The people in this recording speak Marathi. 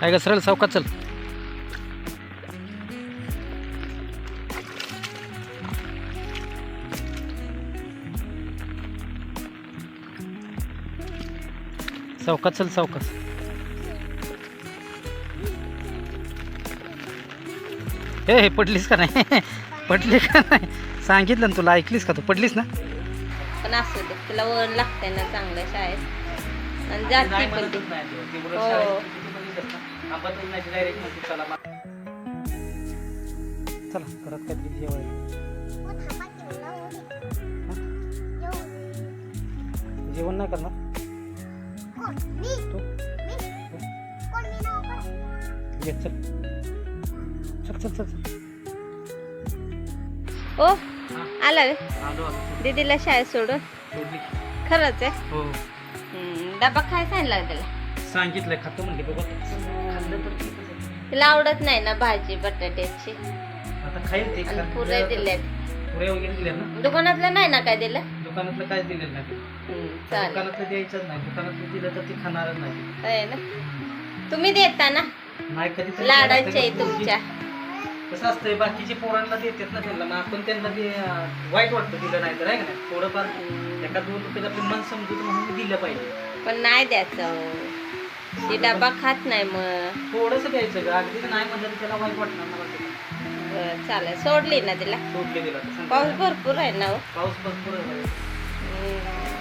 काय ग सरळ चौकात चल. चौकात चल चौकात हे हे पडलीस का नाही? पडली का नाही? सांगितलं ना तुला ऐकलीस का तू? पडलीस ना? पण असू दे तुला वळण लागतंय ना चांगलं शाळेत. आणि जाती पण ती. हो. चला घरात काहीतरी जेवायला जेवण नाही करणार? तू ये चल चल चल चल चल. ओ आला रे. आलो दीदीला शाळेत सोडून. सोडली. खरंच आहे? हो. हम्म, डबा काय सांगितला त्याला? सांगितलंय खातो म्हणले बघा. खाल्लं तर ठीकच आहे. तिला आवडत नाही ना भाजी बटाट्याची. आता खाईल ते आणि पुरे दिलेत पुरे वगैरे दिले ना. दुकानातलं नाही ना काय दिलं? दुकानातलं काय दिलेलं नाही. चालेल. दुकानातलं द्यायचंच नाही. दुकानातलं दिलं तर ती खाणारच नाही. ना? तुम्ही देता ना? नाही कधी लाडाचे आहे तुमच्या. कसं असतंय बाकीचे पोरांना देतात ना त्यांना. मग आपण त्यांना ते अं, वाईट वाटतं दिलं नाही तर आहे का नाही? थोडंफार एका दोन रुपयाचं आपलं मन समजून म्हणून दिलं पाहिजे. पण नाही द्यायचं. ती डबा खात नाही मग थोडंसं द्यायचं ग अगदी नाही म्हणलं तर त्याला वाईट वाटणार मला ते. बरं चालेल सोडली ना तिला सोडले दिला. पाऊस भरपूर आहे ना हो पाऊस भरपूर आहे. हम्म.